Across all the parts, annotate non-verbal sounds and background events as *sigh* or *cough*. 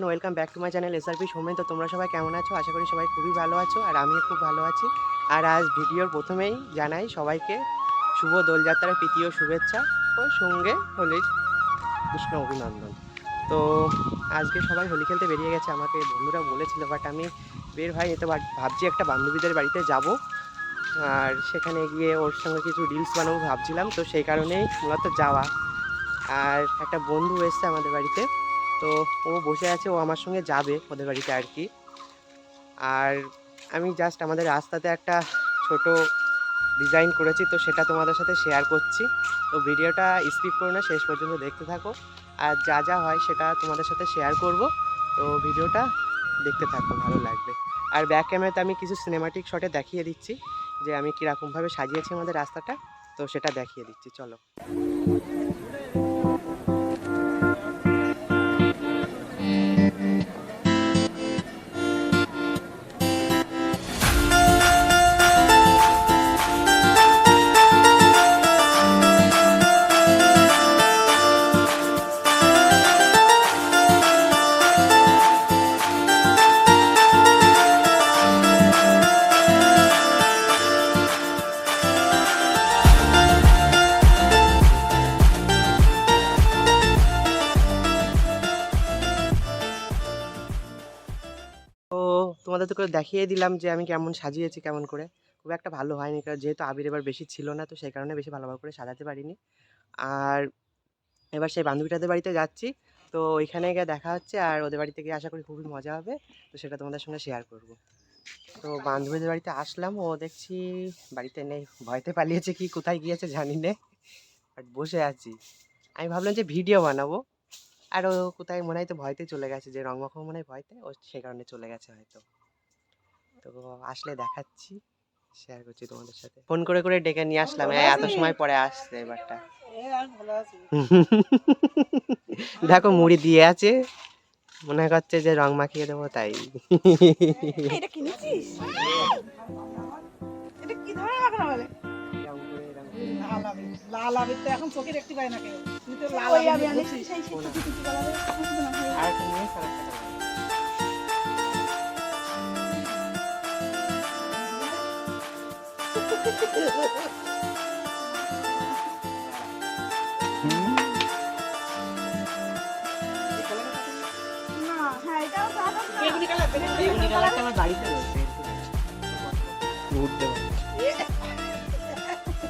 বন্ধুগণ welcome back to my channel SRP Somen তো তোমরা সবাই কেমন আছো? আশা করি সবাই খুবই ভালো আছো, আর আমিও খুব ভালো আছি। আর আজ ভিডিওর প্রথমেই জানাই সবাইকে শুভ দোলযাত্রার প্রীতি ও শুভেচ্ছা ও সঙ্গে হোলির কৃষ্ণ অভিনন্দন। তো আজকে সবাই হোলি খেলতে বেরিয়ে গেছে, আমাকে বন্ধুরা বলেছিল বাট আমি বের ভাই এতে ভাবছি একটা বান্ধবীদের বাড়িতে যাব। আর সেখানে গিয়ে ওর সঙ্গে কিছু রিলস বানাবো ভাবছিলাম, তো সেই কারণেই মূলত যাওয়া। আর একটা বন্ধু এসছে আমাদের বাড়িতে। তো ও বসে আছে, ও আমার সঙ্গে যাবে ওদের বাড়িতে আর কি। আর আমি জাস্ট আমাদের রাস্তাতে একটা ছোট ডিজাইন করেছি, তো সেটা তোমাদের সাথে শেয়ার করছি। তো ভিডিওটা স্কিপ করো না, শেষ পর্যন্ত দেখতে থাকো। আর যা যা হয় সেটা তোমাদের সাথে শেয়ার করব। তো ভিডিওটা দেখতে থাকো, ভালো লাগবে। আর ব্যাক ক্যামেরাতে আমি কিছু সিনেমাটিক শটে দেখিয়ে দিচ্ছি, যে আমি কীরকমভাবে সাজিয়েছি আমাদের রাস্তাটা, তো সেটা দেখিয়ে দিচ্ছি, চলো। তোমাদের তো করে দেখিয়ে দিলাম যে আমি কেমন সাজিয়েছি, কেমন করে। খুব একটা ভালো হয়নি, কারণ যেহেতু আবির এবার বেশি ছিল না, তো সেই কারণে বেশি ভালোভাবে করে সাজাতে পারিনি। আর এবার সেই বান্ধবীটাদের বাড়িতে যাচ্ছি, তো ওইখানে গিয়ে দেখা হচ্ছে আর ওদের বাড়িতে গিয়ে আশা করি খুবই মজা হবে, তো সেটা তোমাদের সঙ্গে শেয়ার করব। তো বান্ধবীদের বাড়িতে আসলাম, ও দেখছি বাড়িতে নেই, ভয়তে পালিয়েছে কি, কোথায় গিয়েছে জানি না বাট বসে আছি। আমি ভাবলাম যে ভিডিও বানাবো, আর ও কোথায় মনে হয় তো ভয়তে চলে গেছে, যে রং মনে হয় ভয়তে, ও সে কারণে চলে গেছে হয়তো। তো আসলে দেখাচ্ছি শেয়ার করছি তোমাদের সাথে। ফোন করে করে ডেকে নিয়ে আসলাম এত সময় পরে আসছে এবারটা। *laughs* দেখো মুড়ি দিয়ে আছে মনে করছে যে রং মাখিয়ে দেবো তাই। এটা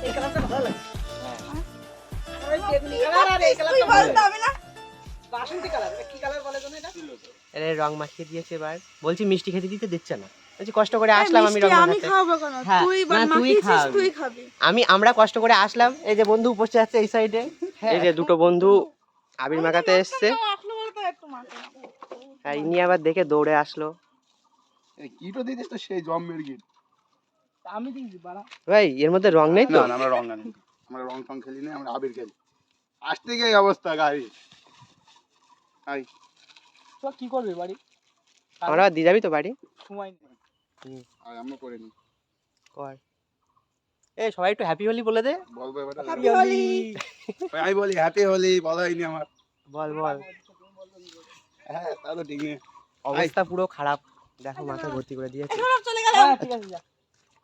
এই কালারটা ভালো লাগে হ্যাঁ। ওই বেগুনি কালার আর এই কালারটা ভালো লাগে এর রং মাখিয়ে দিয়েছে এবার। বলছি মিষ্টি খেতে দিতে দিচ্ছে না। বলছি কষ্ট করে আসলাম আমি রং আমি মাখাতে। খাব কেন? হ্যাঁ, তুই না, তুই খাবি। আমি আমরা কষ্ট করে আসলাম এই যে বন্ধু বসে আছে এই সাইডে এই যে দুটো বন্ধু আবির মাখাতে এসছে। আর ইনি আবার দেখে দৌড়ে আসলো। কিটো দিয়েছিস তো সেই জম্মের গিট। আমি দিয়েছি বাড়া। ভাই এর মধ্যে রং নেই তো? না আমরা রং জানি আমরা রং টং খেলি না আমরা আবির খেলি। আসতে গিয়ে অবস্থা গাড়ি? আই। তো কি করবে বাড়ি? আমরা দিয়ে যাবি তো বাড়ি? সময় নেই। আর আমরা করে নি কর। এ সবাই একটু হ্যাপি হোলি বলে দে। বলব এবার। হ্যাপি হোলি। আমি বলি হ্যাপি হোলি বলা হয়নি আমার। বল বল। হ্যাঁ তা তো ঠিক অবস্থা পুরো খারাপ। দেখো মাথায় ভর্তি করে দিয়েছে। চলে গেল। ঠিক আছে যা।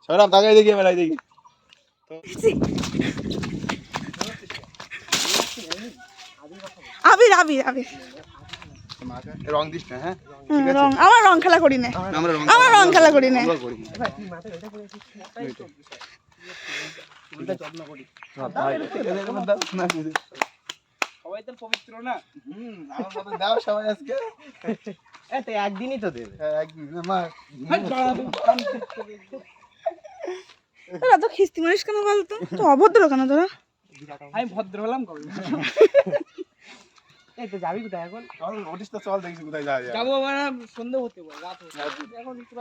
সৌরভ তাকাই দেখি এবার দেখি। আবির আবির আবির। মাথা রং দিস না হ্যাঁ? রং। আমার রং খেলা করি না। আমরা রং খেলা করি না। আমরা করি। না। সবাই তো পবিত্র না? হুম, আমার মতো দাও সবাই আজকে। একদিনই তো দেবে। হ্যাঁ, একদিন আমার তোরা তো খিস্তি মারিস কেন বলতো? তো অভদ্র কেন তোরা? আমি ভদ্র হলাম কবে? এই তো যাবি কোথায় এখন? চল নোটিস তো চল দেখি কোথায় যাওয়া যায়। যাব মানে সন্ধ্যে হতে পারে রাত হতে এখন একটু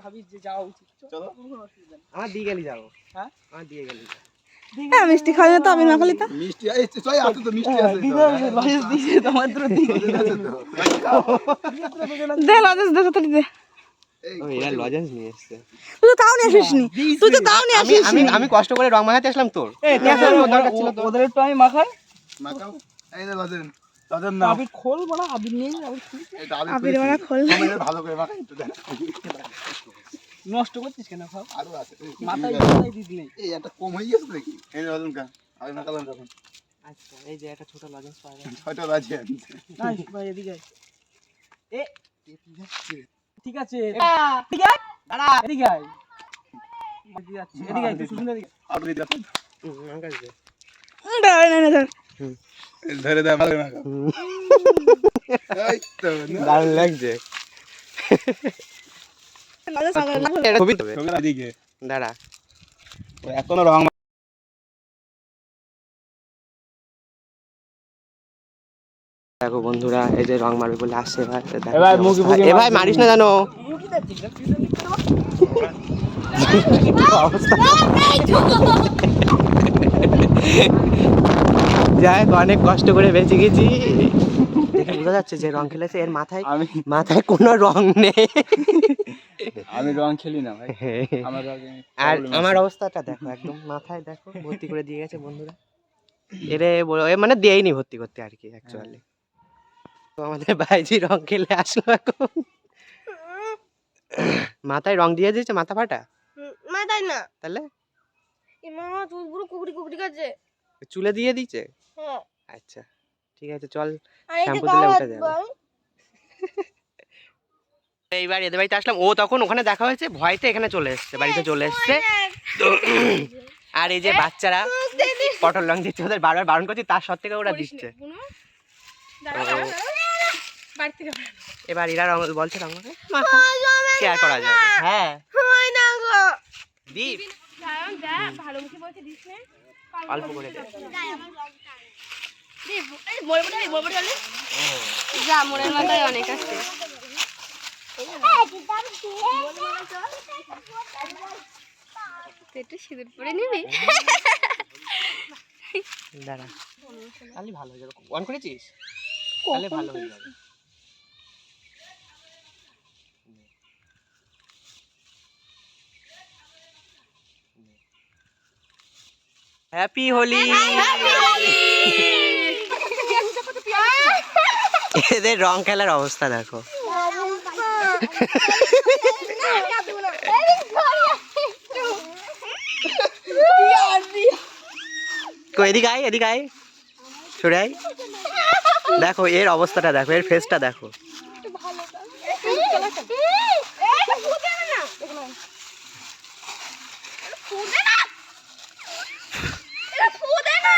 ভাবি যে যাওয়া উচিত। চলো। কোনো অসুবিধা নেই। আমার দিয়ে গেলি যাব। হ্যাঁ? আমার দিয়ে গেলি হ্যাঁ মিষ্টি খাওয়া তো মিষ্টি এই আছে তো মিষ্টি আছে। লজেন্স দিয়ে দে লজেস দে তো দে। লজেন্স নিয়ে আমি আমি কষ্ট করে রং মাখাতে আসলাম তোর? ওদের একটু আমি মাখাই। মাখাও। এই নে লজেন তাদের না আবির খোল বড় আবির নেই আবির আবির খোল। ভালো করে একটু দেখ। নষ্ট করছিস কেন সব আরও আছে। মাথায় মাথায় দিস নেই। এই একটা কম হয়ে গেছে নাকি? এই কা আমি মাখালাম যখন আচ্ছা এই যে একটা ছোট লজেন্স পাওয়া ছয়টা বাজে আনছে নাই ভাই এদিকে এ ঠিক আছে। দাঁড়া। এদিকে আয়। এদিকে যাচ্ছি, এদিকে আয়, সুন্দর এদিকে আর দাঁড়া, না, না, দাঁড়া। ধরে ভালো না। দারুণ লাগছে। ছবি তবে দাঁড়া। এখনও রং দেখো বন্ধুরা এই যে রং মারবে বলে আসছে এবার। অবস্থা। এ ভাই মারিস না জানো? *laughs* *laughs* যাই হোক, অনেক কষ্ট করে বেঁচে গেছি। দেখে বোঝা যাচ্ছে যে রং খেলেছে এর মাথায় আমি মাথায় কোনো রং নেই। আমি রং খেলি না ভাই। আমার আর আমার অবস্থাটা দেখো একদম মাথায় দেখো ভর্তি করে দিয়ে গেছে বন্ধুরা। এরে এ মানে দেয়নি ভর্তি করতে আর কি অ্যাকচুয়ালি তো আমাদের ভাইজি রং খেলে আসলো এখন। মাথায় রং দিয়ে দিয়েছে মাথা ফাটা? মাথায় না। তাহলে? এ মামা চুল পুরো কুকড়ি কুকড়ি চুলে দিয়ে দিয়েছে? হ্যাঁ আচ্ছা ঠিক আছে চল শ্যাম্পু দিলে উঠে যাবে। এইবার এদের বাড়িতে আসলাম। ও তখন ওখানে দেখা হয়েছে ভয়তে এখানে চলে এসছে বাড়িতে চলে এসছে। আর এই যে বাচ্চারা পটল রং দিচ্ছে ওদের বারবার বারণ করছি তার সত্ত্বেও ওরা দিচ্ছে। এবার এরা রং বলছে রং হয় যাবে কেয়ার করা যাবে হ্যাঁ। হয় দীপ। ভালো মুখে বলছে দিস নে। অল্প করে। যা মোড়ের মাথায় অনেক আছে। একটু সিঁদুর পরে নিবি? দাঁড়া। ভালো হয়ে যাবে। অন করেছিস? তাহলে ভালো হয়ে যাবে। হ্যাপি হোলি এদের রং খেলার অবস্থা দেখো। কই এদিকে আয় এদিকে আয়। সরে আয়। দেখো এর অবস্থাটা দেখো এর ফেসটা দেখো এদিকে তাকা।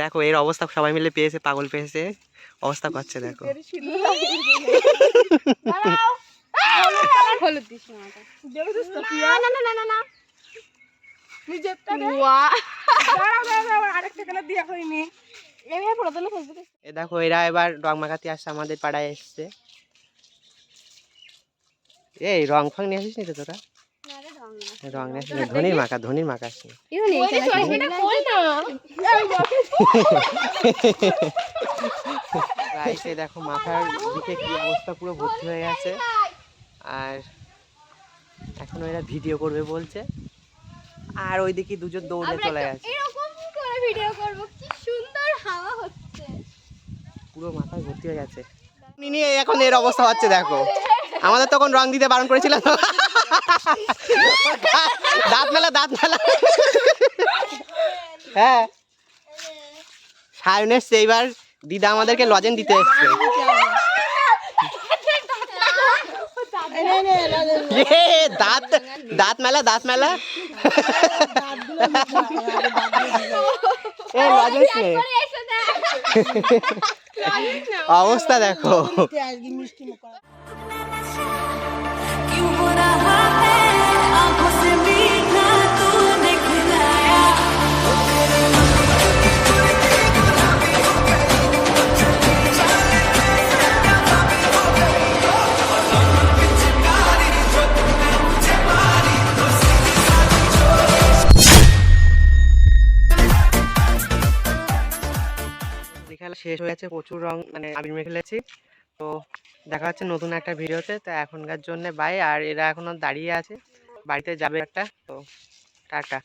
দেখো এর অবস্থা সবাই মিলে পেয়েছে পাগল পেয়েছে। অবস্থা করছে দেখো। এ দেখো এরা এবার রং মাখাতে আসছে আমাদের পাড়ায় এসছে। এই রং ফাং নিয়ে আসিস নি তো তোরা? রং ধনির মাখা ধনির মাখা রাইসে দেখো মাথার দিকে কি অবস্থা পুরো ভর্তি হয়ে গেছে। আর এখন এরা ভিডিও করবে বলছে। আর ওইদিকে দুজন দৌড়ে চলে গেছে। ভিডিও করব কি সুন্দর হাওয়া হচ্ছে। পুরো মাথায় ভর্তি হয়ে গেছে। এখন এর অবস্থা হচ্ছে দেখো। আমাদের তখন রং দিতে বারণ করেছিল দাঁত মেলা দাঁত মেলা। হ্যাঁ। সায়ন এসছে এইবার দিদা আমাদেরকে লজেন দিতে এসছে। দাঁত দাঁত মেলা দাঁত মেলা। এ লজেন্স নে। অবস্থা দেখো। শেষ হয়ে গেছে, প্রচুর রং মানে আবির মেখে ফেলেছি। তো দেখা যাচ্ছে নতুন একটা ভিডিওতে, তো এখনকার জন্য বাই আর এরা এখনও দাঁড়িয়ে আছে। বাড়িতে যাবে একটা, তো টাটা।